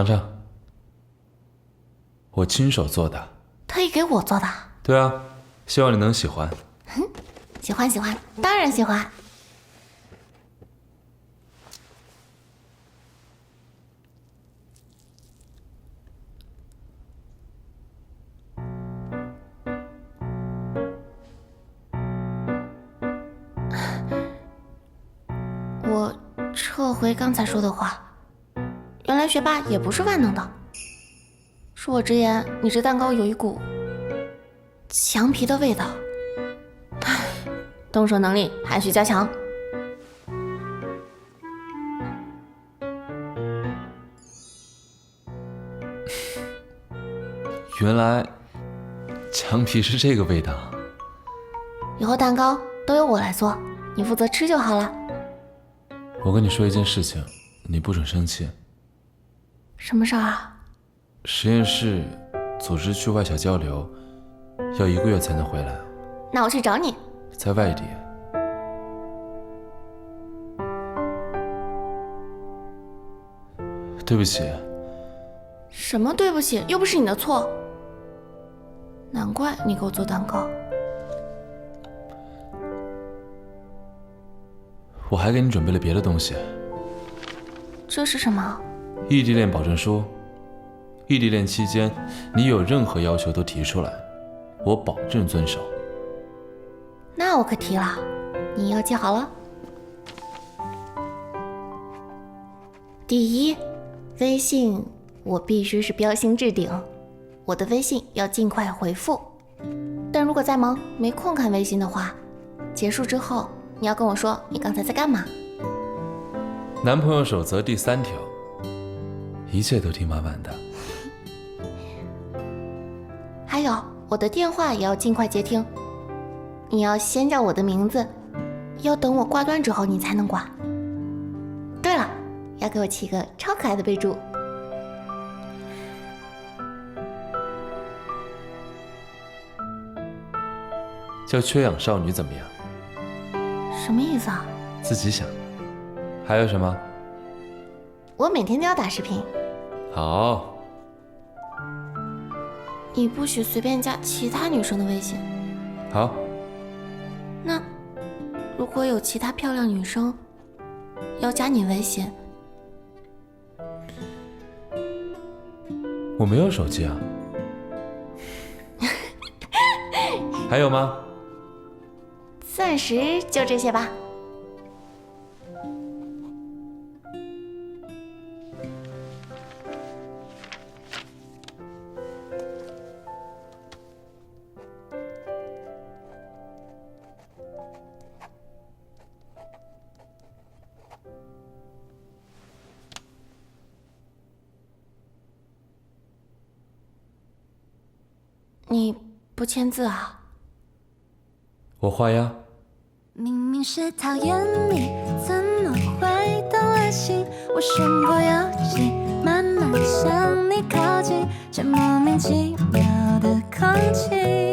尝尝，我亲手做的。特意给我做的？对啊，希望你能喜欢。喜欢喜欢，当然喜欢。我撤回刚才说的话。原来学霸也不是万能的。恕我直言，你这蛋糕有一股墙皮的味道。唉，动手能力还需加强。原来墙皮是这个味道。以后蛋糕都由我来做，你负责吃就好了。我跟你说一件事情，你不准生气。什么事儿啊？实验室组织去外校交流，要一个月才能回来。那我去找你。在外地。对不起。什么对不起？又不是你的错。难怪你给我做蛋糕。我还给你准备了别的东西。这是什么？异地恋保证书。异地恋期间，你有任何要求都提出来，我保证遵守。那我可提了，你要记好了。第一，微信我必须是标星置顶，我的微信要尽快回复。但如果在忙没空看微信的话，结束之后你要跟我说你刚才在干嘛。男朋友守则第三条。一切都听妈妈的。还有，我的电话也要尽快接听。你要先叫我的名字，要等我挂断之后你才能挂。对了，要给我起个超可爱的备注。叫缺氧少女怎么样？什么意思啊？自己想。还有什么？我每天都要打视频。好，你不许随便加其他女生的微信。好，那如果有其他漂亮女生要加你微信，我没有手机啊。还有吗？暂时就这些吧。你不签字啊？我画呀。明明是讨厌你，怎么会动了心？我身不由己，慢慢向你靠近，这莫名其妙的空气。